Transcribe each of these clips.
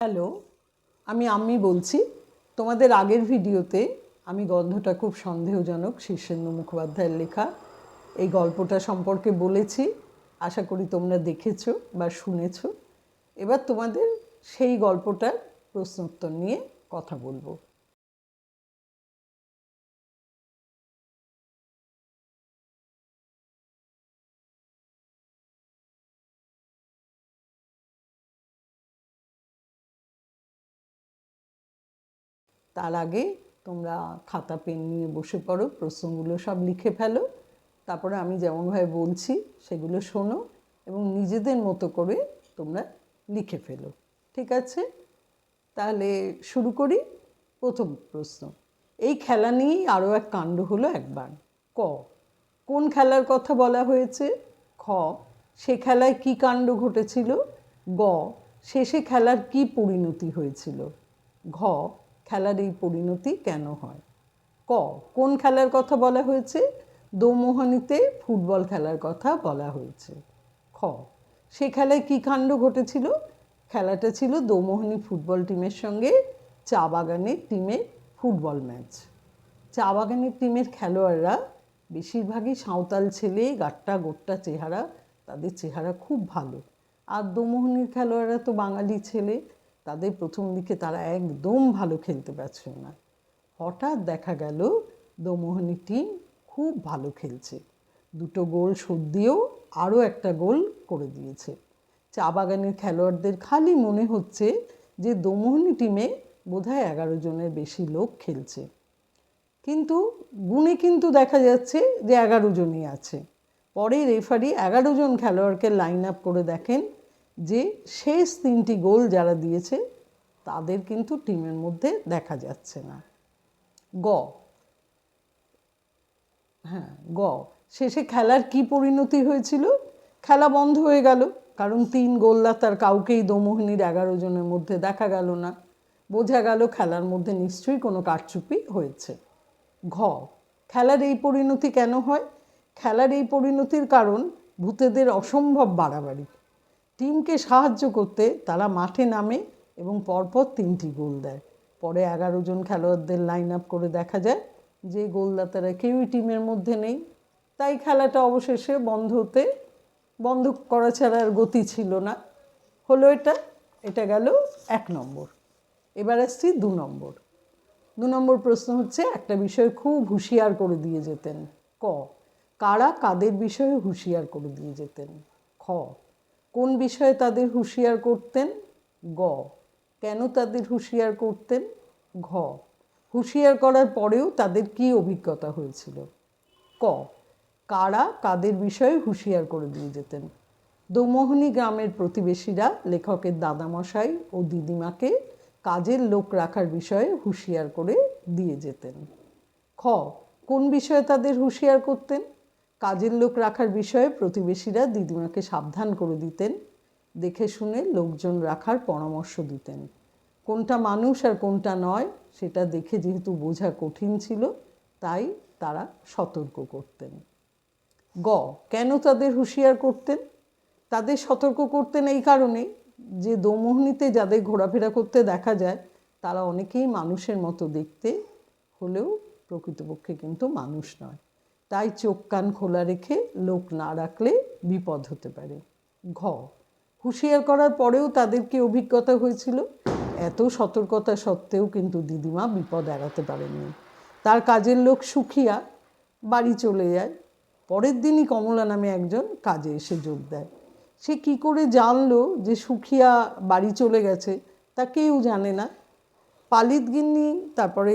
Hello, আমি আমি বলছি। তোমাদের আগের ভিডিওতে আমি গন্ধটা খুব সন্দেহজনক শীর্ষেন্দু মুখোপাধ্যায়ের লেখা। এই গল্পটা সম্পর্কে বলেছি, আশা করি তোমরা দেখেছ বা শুনেছ। এবার তোমাদের সেই গল্পটার প্রশ্নোত্তর নিয়ে কথা বলব। তার আগে তোমরা খাতা, পেন নিয়ে বসে পড়ো, প্রশ্নগুলো সব লিখে ফেলো। তারপরে আমি যেমনভাবে বলছি, সেগুলো শোনো এবং নিজেদের মতো করে তোমরা লিখে ফেলো। ঠিক আছে? তাহলে শুরু করি। প্রথম প্রশ্ন। এই খেলা নিয়েই আরও এক কাণ্ড হলো একবার। ক। কোন খেলার কথা বলা হয়েছে? খ। সে খেলায় কি কাণ্ড ঘটেছিল? গ। শেষে খেলার কি পরিণতি হয়েছিল? ঘ। খেলার এই পরিণতি কেন হয়? ক, কোন খেলার কথা বলা হয়েছে? দোমোহনীতে ফুটবল খেলার কথা বলা হয়েছে। খ, সে খেলায় কী কাণ্ড ঘটেছিল? খেলাটা ছিল দোমোহনী ফুটবল টিমের সঙ্গে চা বাগানের টিমের ফুটবল ম্যাচ। চা বাগানের টিমের খেলোয়াড়রা বেশিরভাগই সাঁওতাল ছেলে, গাট্টা গোট্টা চেহারা, তাদের চেহারা খুব ভালো। আর দোমোহনীর খেলোয়াড়রা তো বাঙালি ছেলে তাদের প্রথম দিকে তারা একদম ভালো খেলতে পারছিল না। হঠাৎ দেখা গেল দোমোহনী টিম খুব ভালো খেলছে। দুটো গোল শোধ দিয়েও আরও একটা গোল করে দিয়েছে। চা বাগানের খেলোয়াড়দের খালি মনে হচ্ছে যে দোমোহনী টিমে বোধহয় এগারো জনের বেশি লোক খেলছে। কিন্তু গুণে কিন্তু দেখা যাচ্ছে যে এগারো জনই আছে। পরে রেফারি এগারো জন খেলোয়াড়কে লাইন আপ করে দেখেন যে শেষ তিনটি গোল যারা দিয়েছে, তাদের কিন্তু টিমের মধ্যে দেখা যাচ্ছে না। গ। হ্যাঁ গ। শেষে খেলার কি পরিণতি হয়েছিল? খেলা বন্ধ হয়ে গেল, কারণ তিন গোলদাতার কাউকেই দোমোহিনীর এগারো জনের মধ্যে দেখা গেল না। বোঝা গেল খেলার মধ্যে নিশ্চয়ই কোনো কারচুপি হয়েছে। ঘ। খেলার এই পরিণতি কেন হয়? খেলার এই পরিণতির কারণ ভূতেদের অসম্ভব বাড়াবাড়ি। টিমকে সাহায্য করতে তারা মাঠে নামে এবং পরপর তিনটি গোল দেয়। পরে এগারো জন খেলোয়াড়দের লাইন আপ করে দেখা যায় যে গোলদাতারা কেউই টিমের মধ্যে নেই। তাই খেলাটা অবশেষে বন্ধ হতে, বন্ধ করা ছাড়া আর গতি ছিল না। হলো এটা এটা গেল এক নম্বর। এবার আসছি দু নম্বর। দু নম্বর প্রশ্ন হচ্ছে, একটা বিষয় খুব হুঁশিয়ার করে দিয়ে যেতেন। ক, কারা কাদের বিষয়ে হুঁশিয়ার করে দিয়ে যেতেন? খ কোন বিষয়ে তাদের হুঁশিয়ার করতেন? গ। কেন তাদের হুঁশিয়ার করতেন? ঘ। হুঁশিয়ার করার পরেও তাদের কি অভিজ্ঞতা হয়েছিল? ক। কারা কাদের বিষয়ে হুঁশিয়ার করে দিয়ে যেতেন? দোমোহনী গ্রামের প্রতিবেশীরা, লেখকের দাদামশাই ও দিদিমাকে কাজের লোক রাখার বিষয়ে হুঁশিয়ার করে দিয়ে যেতেন। খ। কোন বিষয়ে তাদের হুঁশিয়ার করতেন? কাজের লোক রাখার বিষয়ে প্রতিবেশীরা দিদিমাকে সাবধান করে দিতেন, দেখে শুনে লোকজন রাখার পরামর্শ দিতেন। কোনটা মানুষ আর কোনটা নয়, সেটা দেখে যেহেতু বোঝা কঠিন ছিল, তাই তারা সতর্ক করতেন। গ, কেন তাদের হুঁশিয়ার করতেন? তাদের সতর্ক করতেন এই কারণে যে দোমোহনীতে যাদের ঘোরাফেরা করতে দেখা যায়, তারা অনেকেই মানুষের মতো দেখতে হলেও প্রকৃতপক্ষে কিন্তু মানুষ নয়। তাই চোখ কান খোলা রেখে লোক না রাখলে বিপদ হতে পারে। ঘ, হুঁশিয়ার করার পরেও তাদের কি অভিজ্ঞতা হয়েছিল? এত সতর্কতা সত্ত্বেও কিন্তু দিদিমা বিপদ এড়াতে পারেননি। তার কাজের লোক সুখিয়া বাড়ি চলে যায়। পরের দিনই কমলা নামে একজন কাজে এসে যোগ দেয়। সে কি করে জানলো যে সুখিয়া বাড়ি চলে গেছে তা কেউ জানে না। পালিত গিন্নি তারপরে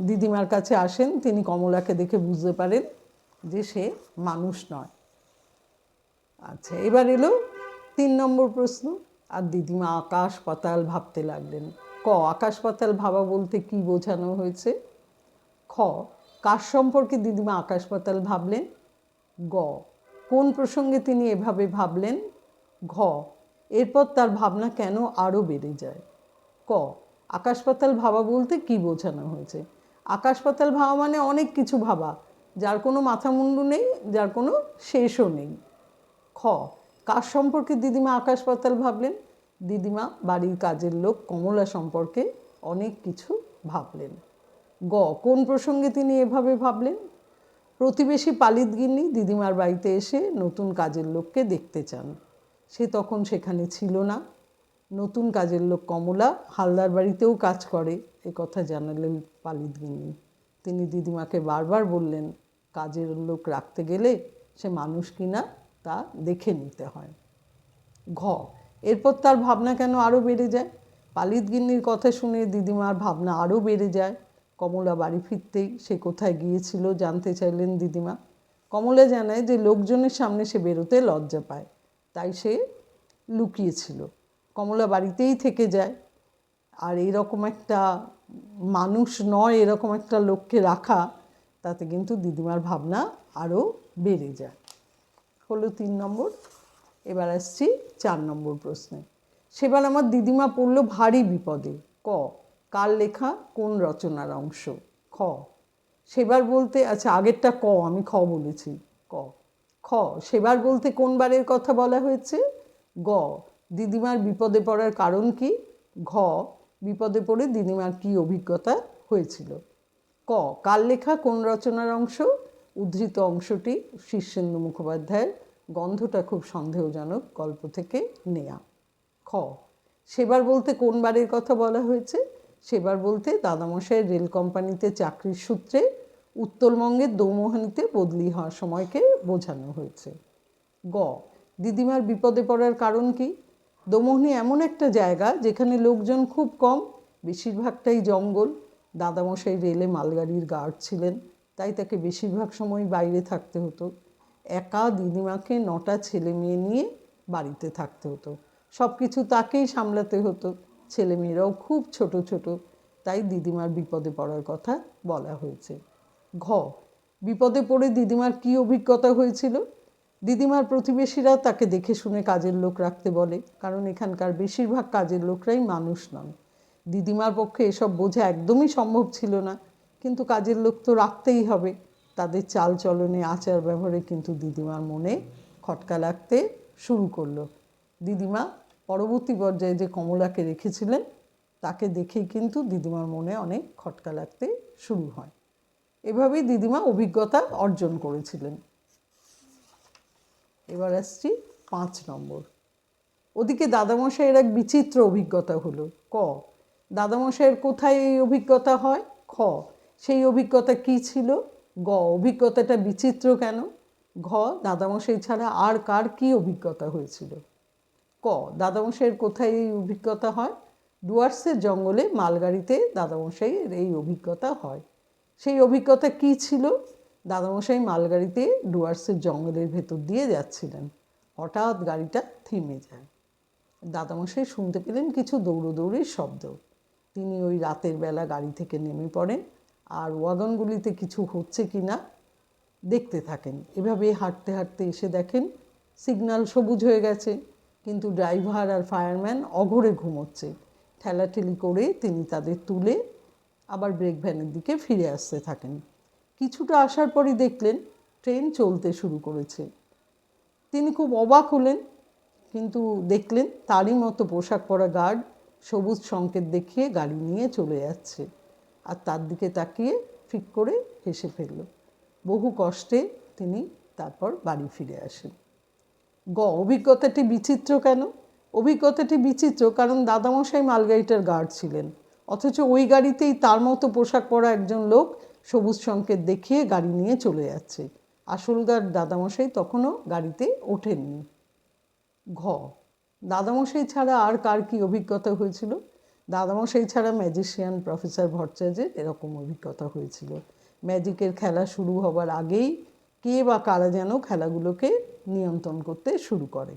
দিদিমার কাছে আসেন, তিনি কমলাকে দেখে বুঝতে পারেন যে সে মানুষ নয়। আচ্ছা এবার এলো তিন নম্বর প্রশ্ন। আর দিদিমা আকাশ পাতাল ভাবতে লাগলেন। ক, আকাশ পাতাল ভাবা বলতে কি বোঝানো হয়েছে? খ, কার সম্পর্কে দিদিমা আকাশ পাতাল ভাবলেন? গ, কোন প্রসঙ্গে তিনি এভাবে ভাবলেন? ঘ, এরপর তার ভাবনা কেন আরও বেড়ে যায়? ক, আকাশ পাতাল ভাবা বলতে কি বোঝানো হয়েছে? আকাশ পাতাল ভাবা মানে অনেক কিছু ভাবা। যার কোনো মাথা মুন্ডু নেই, যার কোনো শেষও নেই। খ কার সম্পর্কে দিদিমা আকাশ পাতাল ভাবলেন। দিদিমা বাড়ির কাজের লোক কমলা সম্পর্কে অনেক কিছু ভাবলেন। গ, কোন প্রসঙ্গে তিনি এভাবে ভাবলেন? প্রতিবেশী পালিত গিন্নি দিদিমার বাড়িতে এসে নতুন কাজের লোককে দেখতে চান। সে তখন সেখানে ছিল না। নতুন কাজের লোক কমলা হালদার বাড়িতেও কাজ করে, এ কথা জানালেন পালিত গিন্নি। তিনি দিদিমাকে বারবার বললেন কাজের লোক রাখতে গেলে সে মানুষ কিনা তা দেখে নিতে হয়। ঘ, এরপর তার ভাবনা কেন আরও বেড়ে যায়? পালিত গিন্নির কথা শুনে দিদিমার ভাবনা আরও বেড়ে যায়। কমলা বাড়ি ফিরতেই সে কোথায় গিয়েছিল জানতে চাইলেন দিদিমা। কমলা জানায় যে লোকজনের সামনে সে বেরোতে লজ্জা পায়, তাই সে লুকিয়েছিল। কমলা বাড়িতেই থেকে যায়। আর এরকম একটা মানুষ নয়, এরকম একটা লোককে রাখা তাতে কিন্তু দিদিমার ভাবনা আরও বেড়ে যায়। হলো তিন নম্বর, এবার আসছি চার নম্বর প্রশ্নে। সেবার আমার দিদিমা পড়ল ভারী বিপদে, ক, কার লেখা কোন রচনার অংশ? খ, সেবার বলতে আচ্ছা আগেরটা ক, আমি খ বলেছি। ক, খ, সেবার বলতে কোন বারের কথা বলা হয়েছে? গ, দিদিমার বিপদে পড়ার কারণ কি? ঘ, বিপদে পড়ে দিদিমার কি অভিজ্ঞতা হয়েছিল? ক, কার লেখা কোন রচনার অংশ? উদ্ধৃত অংশটি শীর্ষেন্দু মুখোপাধ্যায়ের। গন্ধটা খুব সন্দেহজনক, গল্প থেকে নেয়া। খ, সেবার বলতে কোন বারের কথা বলা হয়েছে? সেবার বলতে দাদামশাইয়ের রেল কোম্পানিতে চাকরির সূত্রে উত্তরবঙ্গের দৌমোহানিতে বদলি হওয়ার সময়কে বোঝানো হয়েছে। গ, দিদিমার বিপদে পড়ার কারণ কি? দোমোহনি এমন একটা জায়গা যেখানে লোকজন খুব কম, বেশিরভাগটাই জঙ্গল। দাদামশাই রেলে মালগাড়ির গার্ড ছিলেন, তাই তাকে বেশিরভাগ সময় বাইরে থাকতে হতো। একা দিদিমাকে নটা ছেলে মেয়ে নিয়ে বাড়িতে থাকতে হতো। সব কিছু তাকেই সামলাতে হতো। ছেলেমেয়েরাও খুব ছোট ছোট, তাই দিদিমার বিপদে পড়ার কথা বলা হয়েছে। ঘ, বিপদে পড়ে দিদিমার কি অভিজ্ঞতা হয়েছিল? দিদিমার প্রতিবেশীরা তাকে দেখে শুনে কাজের লোক রাখতে বলে, কারণ এখানকার বেশিরভাগ কাজের লোকরাই মানুষ নন। দিদিমার পক্ষে এসব বোঝা একদমই সম্ভব ছিল না। কিন্তু কাজের লোক তো রাখতেই হবে। তাদের চাল চলনে আচার ব্যবহারে কিন্তু দিদিমার মনে খটকা লাগতে শুরু করল। দিদিমা পরবর্তী পর্যায়ে যে কমলাকে রেখেছিলেন, তাকে দেখেই কিন্তু দিদিমার মনে অনেক খটকা লাগতে শুরু হয়। এভাবেই দিদিমা অভিজ্ঞতা অর্জন করেছিলেন। এবার আসছি পাঁচ নম্বর। ওদিকে দাদামশাইয়ের এক বিচিত্র অভিজ্ঞতা হলো, ক? দাদামশাইয়ের কোথায় এই অভিজ্ঞতা হয়? খ, সেই অভিজ্ঞতা কি ছিল? গ, অভিজ্ঞতাটা বিচিত্র কেন? ঘ দাদামশাই ছাড়া আর কার কি অভিজ্ঞতা হয়েছিল? ক দাদামশাইয়ের কোথায় এই অভিজ্ঞতা হয়? ডুয়ার্সের জঙ্গলে মালগাড়িতে দাদামশাইয়ের এই অভিজ্ঞতা হয়। সেই অভিজ্ঞতা কি ছিল? দাদামশাই মালগাড়িতে ডুয়ার্সের জঙ্গলের ভেতর দিয়ে যাচ্ছিলেন। হঠাৎ গাড়িটা থেমে যায়। দাদামশাই শুনতে পেলেন কিছু দৌড়োদৌড়ির শব্দ। তিনি ওই রাতের বেলা গাড়ি থেকে নেমে পড়েন। আর ওয়াগনগুলিতে কিছু হচ্ছে কি না দেখতে থাকেন। এভাবে হাঁটতে হাঁটতে এসে দেখেন সিগন্যাল সবুজ হয়ে গেছে। কিন্তু ড্রাইভার আর ফায়ারম্যান অঘরে ঘুমোচ্ছে। ঠেলাঠেলি করে তিনি তাদের তুলে আবার ব্রেক ভ্যানের দিকে ফিরে আসতে থাকেন। কিছুটা আসার পরই দেখলেন, ট্রেন চলতে শুরু করেছে। তিনি খুব অবাক হলেন, কিন্তু দেখলেন তারই মতো পোশাক পরা গার্ড সবুজ সংকেত দেখিয়ে গাড়ি নিয়ে চলে যাচ্ছে। আর তার দিকে তাকিয়ে ফিক করে হেসে ফেলল। বহু কষ্টে তিনি তারপর বাড়ি ফিরে আসেন। গ, অভিজ্ঞতাটি বিচিত্র কেন? অভিজ্ঞতাটি বিচিত্র কারণ দাদামশাই মালগাড়িটার গার্ড ছিলেন। অথচ ওই গাড়িতেই তার মতো পোশাক পরা একজন লোক সবুজ সংকেত দেখিয়ে গাড়ি নিয়ে চলে যাচ্ছে। আসলগার দাদামশাই তখনও গাড়িতে ওঠেননি। ঘ দাদামশাই ছাড়া আর কার কি অভিজ্ঞতা হয়েছিল? দাদামশাই ছাড়া ম্যাজিশিয়ান প্রফেসর ভট্টাচার্যের এরকম অভিজ্ঞতা হয়েছিল। ম্যাজিকের খেলা শুরু হবার আগেই কে বা কারা যেন খেলাগুলোকে নিয়ন্ত্রণ করতে শুরু করে।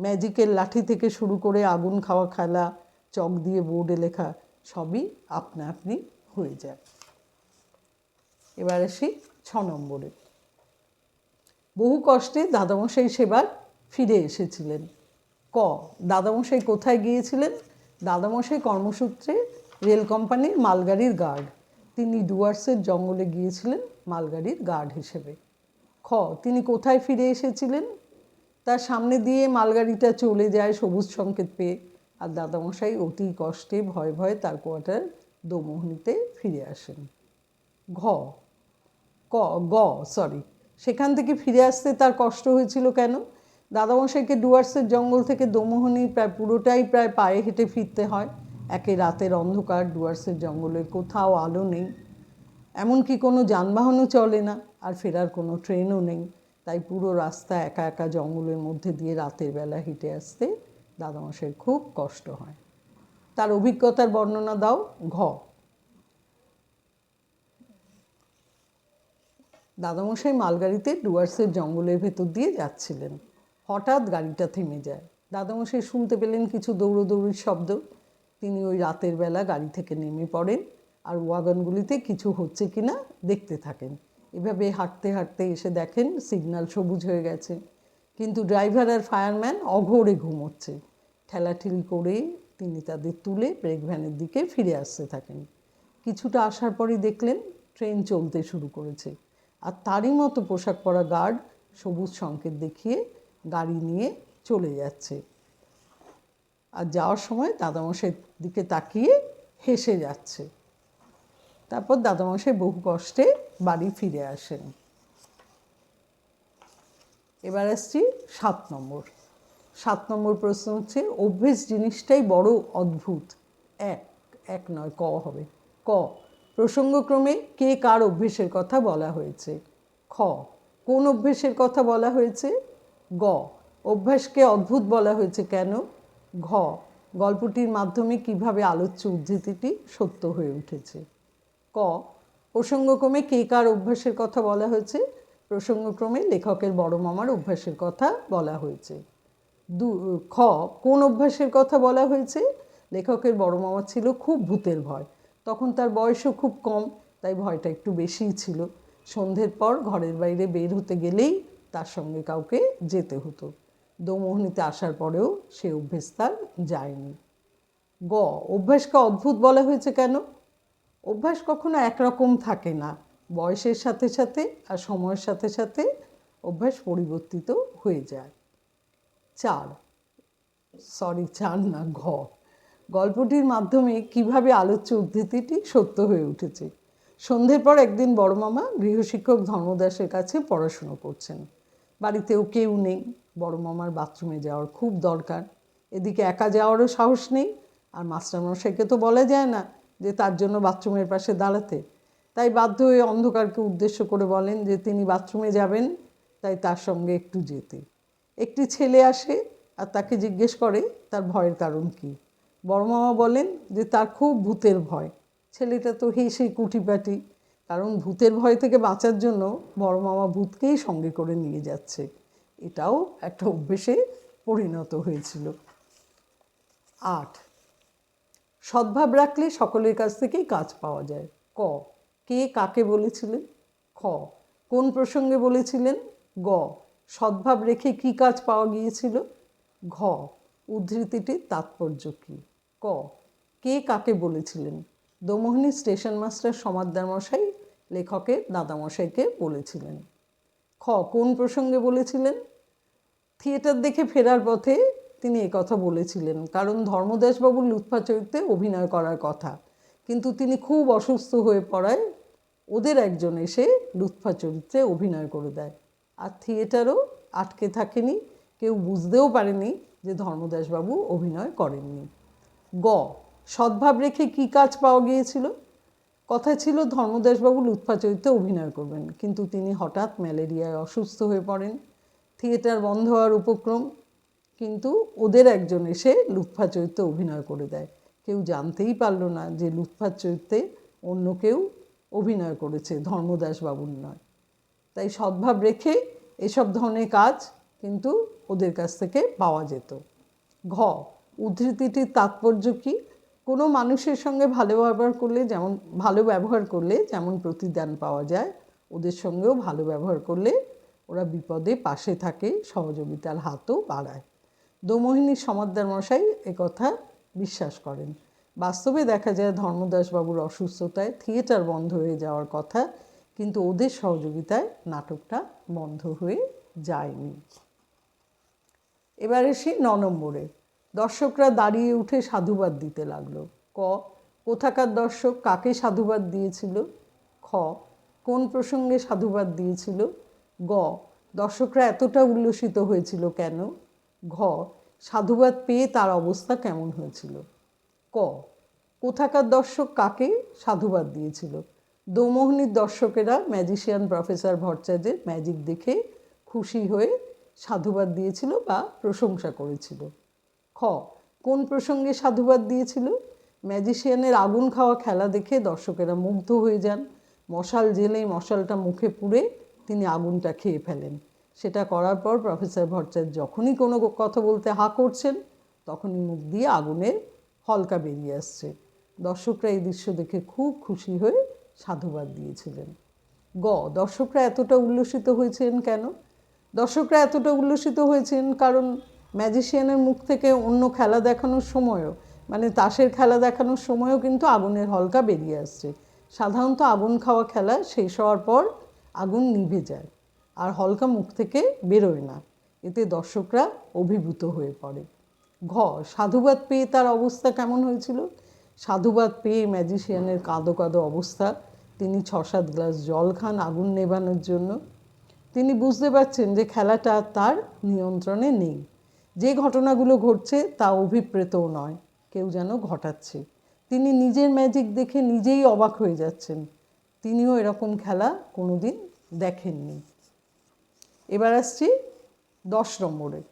ম্যাজিকের লাঠি থেকে শুরু করে আগুন খাওয়া খেলা, চক দিয়ে বোর্ডে লেখা সবই আপনা আপনি হয়ে যায়। এবার আসি ছ নম্বরে। বহু কষ্টে দাদামশাই সেবার ফিরে এসেছিলেন। ক, দাদামশাই কোথায় গিয়েছিলেন? দাদামশাই কর্মসূত্রে রেল কোম্পানির মালগাড়ির গার্ড। তিনি ডুয়ার্সের জঙ্গলে গিয়েছিলেন মালগাড়ির গার্ড হিসেবে। খ, তিনি কোথায় ফিরে এসেছিলেন? তার সামনে দিয়ে মালগাড়িটা চলে যায় সবুজ সংকেত পেয়ে। আর দাদামশাই অতি কষ্টে ভয় ভয়ে তার কোয়ার্টার দোমোহনীতে ফিরে আসেন। ঘ, ক, গ, সরি, সেখান থেকে ফিরে আসতে তার কষ্ট হয়েছিল কেন? দাদামশাইকে ডুয়ার্সের জঙ্গল থেকে দোমোহনী প্রায় পুরোটাই প্রায় পায়ে হেঁটে ফিরতে হয়। একে রাতের অন্ধকার, ডুয়ার্সের জঙ্গলের কোথাও আলো নেই। এমনকি কোনো যানবাহনও চলে না, আর ফেরার কোনো ট্রেনও নেই। তাই পুরো রাস্তা একা একা জঙ্গলের মধ্যে দিয়ে রাতের বেলা হেঁটে আসতে দাদামশাইয়ের খুব কষ্ট হয়। তার অভিজ্ঞতার বর্ণনা দাও, ঘ। দাদামশাই মালগাড়িতে ডুয়ার্সের জঙ্গলের ভেতর দিয়ে যাচ্ছিলেন। হঠাৎ গাড়িটা থেমে যায়। দাদামশাই শুনতে পেলেন কিছু দৌড়োদৌড়ির শব্দ। তিনি ওই রাতের বেলা গাড়ি থেকে নেমে পড়েন আর ওয়াগনগুলিতে কিছু হচ্ছে কি না দেখতে থাকেন। এভাবে হাঁটতে হাঁটতে এসে দেখেন সিগন্যাল সবুজ হয়ে গেছে। কিন্তু ড্রাইভার আর ফায়ারম্যান অঘোরে ঘুমোচ্ছে। ঠেলাঠেলি করে তিনি তাদের তুলে ব্রেক ভ্যানের দিকে ফিরে আসতে থাকেন। কিছুটা আসার পরই দেখলেন ট্রেন চলতে শুরু করেছে। আর তারই মতো পোশাক পরা গার্ড সবুজ সংকেত দেখিয়ে গাড়ি নিয়ে চলে যাচ্ছে। আর যাওয়ার সময় দাদামশাইয়ের দিকে তাকিয়ে হেসে যাচ্ছে। তারপর দাদামশাই বহু কষ্টে বাড়ি ফিরে আসেন। এবার আসছি সাত নম্বর। সাত নম্বর প্রশ্ন হচ্ছে, অভ্যেস জিনিসটাই বড় অদ্ভুত। এক এক নয়, ক হবে। ক, প্রসঙ্গক্রমে কে কার অভ্যেসের কথা বলা হয়েছে? খ, কোন অভ্যেসের কথা বলা হয়েছে? গ। অভ্যাসকে অদ্ভুত বলা হয়েছে কেন? ঘ। গল্পটির মাধ্যমে কীভাবে আলোচ্য উদ্ধৃতিটি সত্য হয়ে উঠেছে? ক। প্রসঙ্গক্রমে কে কার অভ্যাসের কথা বলা হয়েছে? প্রসঙ্গক্রমে লেখকের বড় মামার অভ্যাসের কথা বলা হয়েছে। দু, খ। কোন অভ্যাসের কথা বলা হয়েছে? লেখকের বড় মামা ছিল খুব ভূতের ভয়। তখন তার বয়সও খুব কম, তাই ভয়টা একটু বেশিই ছিল। সন্ধ্যের পর ঘরের বাইরে বের হতে গেলেই তার সঙ্গে কাউকে যেতে হতো। দোমোহনীতে আসার পরেও সে অভ্যেস তার যায়নি। গ, অভ্যাসকে অদ্ভুত বলা হয়েছে কেন? অভ্যাস কখনো একরকম থাকে না। বয়সের সাথে সাথে আর সময়ের সাথে সাথে অভ্যাস পরিবর্তিত হয়ে যায়। চার, সরি, চার না, ঘ। গল্পটির মাধ্যমে কীভাবে আলোচ্য উদ্ধৃতিটি সত্য হয়ে উঠেছে। সন্ধ্যের পর একদিন বড় মামা গৃহশিক্ষক ধর্মদাসের কাছে পড়াশুনো করছেন। বাড়িতেও কেউ নেই, বড় মামার বাথরুমে যাওয়ার খুব দরকার। এদিকে একা যাওয়ারও সাহস নেই, আর মাস্টারমশাইকে তো বলা যায় না যে তার জন্য বাথরুমের পাশে দাঁড়াতে। তাই বাধ্য হয়ে অন্ধকারকে উদ্দেশ্য করে বলেন যে তিনি বাথরুমে যাবেন, তাই তার সঙ্গে একটু যেতে। একটি ছেলে আসে আর তাকে জিজ্ঞেস করে, তার ভয়ের কারণ কী? বড় মামা বলেন যে, তার খুব ভূতের ভয়। ছেলেটা তো হেসে কুটিপাটি কারণ ভূতের ভয় থেকে বাঁচার জন্য বড় মামা ভূতকেই সঙ্গে করে নিয়ে যাচ্ছে। এটাও একটা অভ্যেসে পরিণত হয়েছিল। আট, সদ্ভাব রাখলে সকলের কাছ থেকেই কাজ পাওয়া যায়। ক, কে কাকে বলেছিলেন? খ, কোন প্রসঙ্গে বলেছিলেন? গ, সদ্ভাব রেখে কি কাজ পাওয়া গিয়েছিল? ঘ উদ্ধৃতিটির তাৎপর্য কী? ক, কে কাকে বলেছিলেন? দোমোহনী স্টেশন মাস্টার সমাদ্দার মশাই লেখকের দাদামশাইকে বলেছিলেন। খ, কোন প্রসঙ্গে বলেছিলেন? থিয়েটার দেখে ফেরার পথে তিনি কথা বলেছিলেন, কারণ ধর্মদাসবাবুর লুৎফা চরিত্রে অভিনয় করার কথা। কিন্তু তিনি খুব অসুস্থ হয়ে পড়ায় ওদের একজন এসে লুৎফা চরিত্রে অভিনয় করে দেয়। আর থিয়েটারও আটকে থাকেনি, কেউ বুঝতেও পারেনি যে ধর্মদাসবাবু অভিনয় করেননি। গ, সদ্ভাব রেখে কি কাজ পাওয়া গিয়েছিল? কথা ছিল, ধর্মদাসবাবু লুৎফা চরিত্রে অভিনয় করবেন। কিন্তু তিনি হঠাৎ ম্যালেরিয়ায় অসুস্থ হয়ে পড়েন। থিয়েটার বন্ধ হওয়ার উপক্রম। কিন্তু ওদের একজন এসে লুৎফা চরিত্রে অভিনয় করে দেয়। কেউ জানতেই পারল না যে লুৎফার চরিত্রে অন্য কেউ অভিনয় করেছে ধর্মদাস বাবুর নয়। তাই সদ্ভাব রেখে এসব ধরনের কাজ কিন্তু ওদের কাছ থেকে পাওয়া যেত। ঘ, উদ্ধৃতিটির তাৎপর্য কী? কোনো মানুষের সঙ্গে ভালো ব্যবহার করলে যেমন, ভালো ব্যবহার করলে যেমন প্রতিদান পাওয়া যায়, ওদের সঙ্গেও ভালো ব্যবহার করলে ওরা বিপদে পাশে থাকে, সহযোগিতার হাতও বাড়ায়। দোমোহিনী সমাদ্দার মশাই কথা বিশ্বাস করেন। বাস্তবে দেখা যায় ধর্মদাসবাবুর অসুস্থতায় থিয়েটার বন্ধ হয়ে যাওয়ার কথা, কিন্তু ওদের সহযোগিতায় নাটকটা বন্ধ হয়ে যায়নি। এবার এসে ন নম্বরে। দর্শকরা দাঁড়িয়ে উঠে সাধুবাদ দিতে লাগল। ক, কোথাকার দর্শক কাকে সাধুবাদ দিয়েছিল? খ, কোন প্রসঙ্গে সাধুবাদ দিয়েছিল? গ, দর্শকরা এতটা উল্লসিত হয়েছিল কেন? ঘ, সাধুবাদ পেয়ে তার অবস্থা কেমন হয়েছিল? ক, কোথাকার দর্শক কাকে সাধুবাদ দিয়েছিল? দৌমোহনীর দর্শকেরা ম্যাজিশিয়ান প্রফেসর ভট্টাচার্যের ম্যাজিক দেখে খুশি হয়ে সাধুবাদ দিয়েছিল বা প্রশংসা করেছিল। কোন প্রসঙ্গে সাধুবাদ দিয়েছিল? ম্যাজিশিয়ানের আগুন খাওয়া খেলা দেখে দর্শকেরা মুগ্ধ হয়ে যান। মশাল জেলে মশালটা মুখে পুড়ে তিনি আগুনটা খেয়ে ফেলেন। সেটা করার পর প্রফেসর ভট্টাচার্য যখনই কোনো কথা বলতে হা করছেন, তখনই মুখ দিয়ে আগুনের হলকা বেরিয়ে আসছে। দর্শকরা এই দৃশ্য দেখে খুব খুশি হয়ে সাধুবাদ দিয়েছিলেন। গ, দর্শকরা এতটা উল্লসিত হয়েছেন কেন? দর্শকরা এতটা উল্লসিত হয়েছেন কারণ ম্যাজিশিয়ানের মুখ থেকে অন্য খেলা দেখানোর সময়ও মানে তাসের খেলা দেখানোর সময়ও কিন্তু আগুনের হলকা বেরিয়ে আসছে। সাধারণত আগুন খাওয়া খেলা শেষ হওয়ার পর আগুন নিভে যায়, আর হলকা মুখ থেকে বেরোয় না। এতে দর্শকরা অভিভূত হয়ে পড়ে। ঘ, সাধুবাদ পেয়ে তার অবস্থা কেমন হয়েছিল? সাধুবাদ পেয়ে ম্যাজিশিয়ানের কাঁদো কাঁদো অবস্থা। তিনি ছ সাত গ্লাস জল খান আগুন নেভানোর জন্য। তিনি বুঝতে পারছেন যে খেলাটা তার নিয়ন্ত্রণে নেই। যে ঘটনাগুলো ঘটছে তা অভিপ্রেতও নয়, কেউ যেন ঘটাচ্ছে। তিনি নিজের ম্যাজিক দেখে নিজেই অবাক হয়ে যাচ্ছেন। তিনিও এরকম খেলা কোনোদিন দেখেননি। এবার আসছি দশ নম্বরে।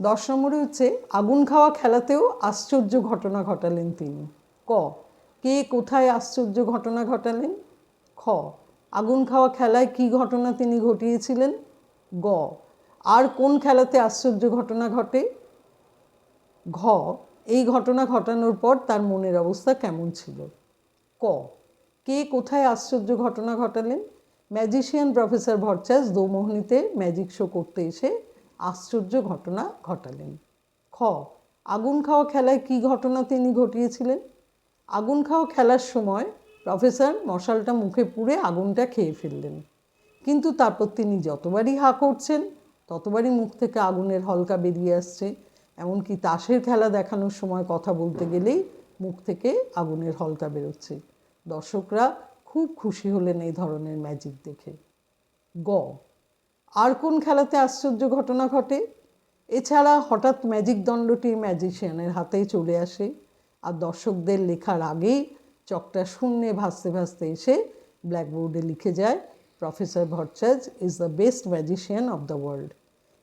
দশ নম্বরে হচ্ছে, আগুন খাওয়া খেলাতেও আশ্চর্য ঘটনা ঘটালেন তিনি। ক, কে কোথায় আশ্চর্য ঘটনা ঘটালেন? খ, আগুন খাওয়া খেলায় কি ঘটনা তিনি ঘটিয়েছিলেন? গ আর কোন খেলাতে আশ্চর্য ঘটনা ঘটে? ঘ, এই ঘটনা ঘটানোর পর তার মনের অবস্থা কেমন ছিল? ক, কে কোথায় আশ্চর্য ঘটনা ঘটালেন? ম্যাজিশিয়ান প্রফেসর ভরচাস দৌমোহনীতে ম্যাজিক শো করতে এসে আশ্চর্য ঘটনা ঘটালেন। খ, আগুন খাওয়া খেলায় কি ঘটনা তিনি ঘটিয়েছিলেন? আগুন খাওয়া খেলার সময় প্রফেসর মশালটা মুখে পুড়ে আগুনটা খেয়ে ফেললেন। কিন্তু তারপর তিনি যতবারই হা করছেন ততবারই মুখ থেকে আগুনের হলকা বেরিয়ে আসছে। এমনকি তাসের খেলা দেখানোর সময় কথা বলতে গেলেই মুখ থেকে আগুনের হলকা বেরোচ্ছে। দর্শকরা খুব খুশি হলেন এই ধরনের ম্যাজিক দেখে। গ। আর কোন খেলাতে আশ্চর্য ঘটনা ঘটে? এছাড়া হঠাৎ ম্যাজিক দণ্ডটি ম্যাজিশিয়ানের হাতেই চলে আসে আর দর্শকদের লেখার আগেই চকটা শূন্যে ভাসতে ভাসতে এসে ব্ল্যাকবোর্ডে লিখে যায়, professor Bhattacharya is the best magician of the world.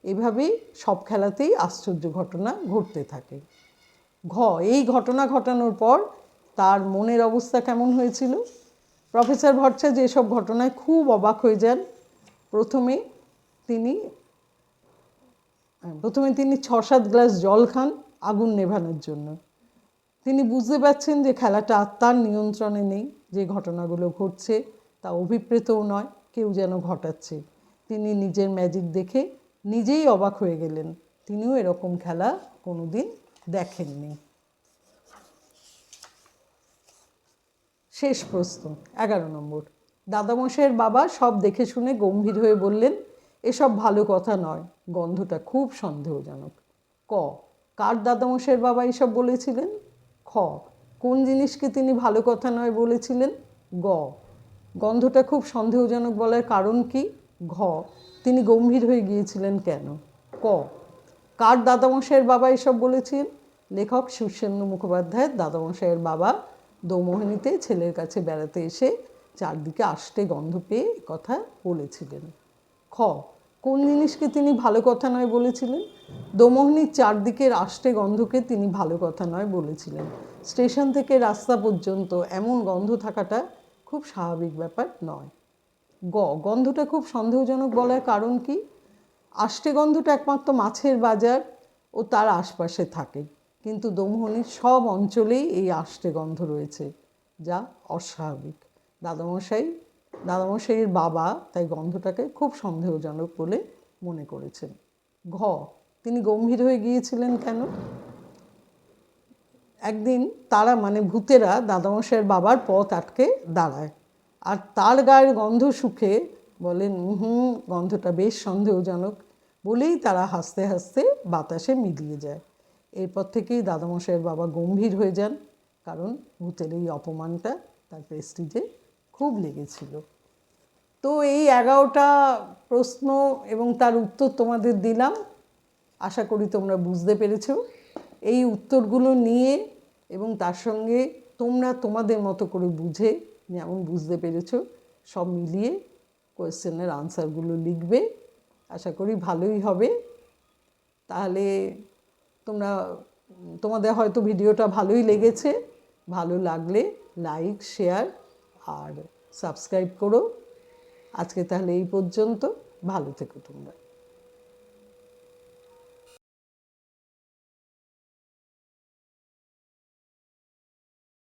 এভাবেই সব খেলাতেই আশ্চর্য ঘটনা ঘটতে থাকে। ঘ, এই ঘটনা ঘটানোর পর তার মনের অবস্থা কেমন হয়েছিল? প্রফেসর ভট্টাচ এসব ঘটনায় খুব অবাক হয়ে যান। প্রথমে তিনি প্রথমে তিনি ছ সাত গ্লাস জল খান আগুন নেভানোর জন্য। তিনি বুঝতে পারছেন যে খেলাটা আত্মার নিয়ন্ত্রণে নেই, যে ঘটনাগুলো ঘটছে তা অভিপ্রেতও নয়, কেউ যেন ঘটাচ্ছে। তিনি নিজের ম্যাজিক দেখে নিজেই অবাক হয়ে গেলেন। তিনিও এরকম খেলা কোনোদিন দেখেননি। শেষ প্রশ্ন, এগারো নম্বর। দাদামশাইয়ের বাবা সব দেখে শুনে গম্ভীর হয়ে বললেন, এসব ভালো কথা নয়, গন্ধটা খুব সন্দেহজনক। ক, কার দাদামশাইয়ের বাবা এসব বলেছিলেন? খ, কোন জিনিসকে তিনি ভালো কথা নয় বলেছিলেন? গ, গন্ধটা খুব সন্দেহজনক বলার কারণ কি? ঘ তিনি গম্ভীর হয়ে গিয়েছিলেন কেন? ক, কার দাদামশাইয়ের বাবা এসব বলেছেন? লেখক শীর্ষেন্দু মুখোপাধ্যায়ের দাদামশাইয়ের বাবা দৌমোহিনীতে ছেলের কাছে বেড়াতে এসে চারদিকে আষ্টে গন্ধ পেয়ে কথা বলেছিলেন। খ, কোন জিনিসকে তিনি ভালো কথা নয় বলেছিলেন? দোমোহনীর চারদিকের আষ্টে গন্ধকে তিনি ভালো কথা নয় বলেছিলেন। স্টেশন থেকে রাস্তা পর্যন্ত এমন গন্ধ থাকাটা খুব স্বাভাবিক ব্যাপার নয়। গ গন্ধটা খুব সন্দেহজনক বলার কারণ কি? আষ্টে গন্ধটা একমাত্র মাছের বাজার ও তার আশপাশে থাকে। কিন্তু দমোহনীর সব অঞ্চলেই এই আষ্টে গন্ধ রয়েছে, যা অস্বাভাবিক। দাদামশাই, দাদামশাইয়ের বাবা তাই গন্ধটাকে খুব সন্দেহজনক বলে মনে করেছেন। ঘ, তিনি গম্ভীর হয়ে গিয়েছিলেন কেন? একদিন তারা মানে ভূতেরা দাদামশাইয়ের বাবার পথ আটকে দাঁড়ায়। আর তার গায়ের গন্ধ শুকে বলেন হুম গন্ধটা বেশ সন্দেহজনক। বলেই তারা হাসতে হাসতে বাতাসে মিলিয়ে যায়। এরপর থেকেই দাদামশাইয়ের বাবা গম্ভীর হয়ে যান, কারণ ভূতের এই অপমানটা তার প্রেস্টিজে খুব লেগেছিল। তো এই এগারোটা প্রশ্ন এবং তার উত্তর তোমাদের দিলাম। আশা করি তোমরা বুঝতে পেরেছ। এই উত্তরগুলো নিয়ে এবং তার সঙ্গে তোমরা তোমাদের মতো করে বুঝে যেমন বুঝতে পেরেছ, সব মিলিয়ে কোয়েশ্চেনের আনসারগুলো লিখবে। আশা করি ভালোই হবে। তাহলে তোমরা, তোমাদের হয়তো ভিডিওটা ভালোই লেগেছে। ভালো লাগলে লাইক, শেয়ার আর সাবস্ক্রাইব করো। আজকে তাহলে এই পর্যন্ত। ভালো থেকো তোমরা।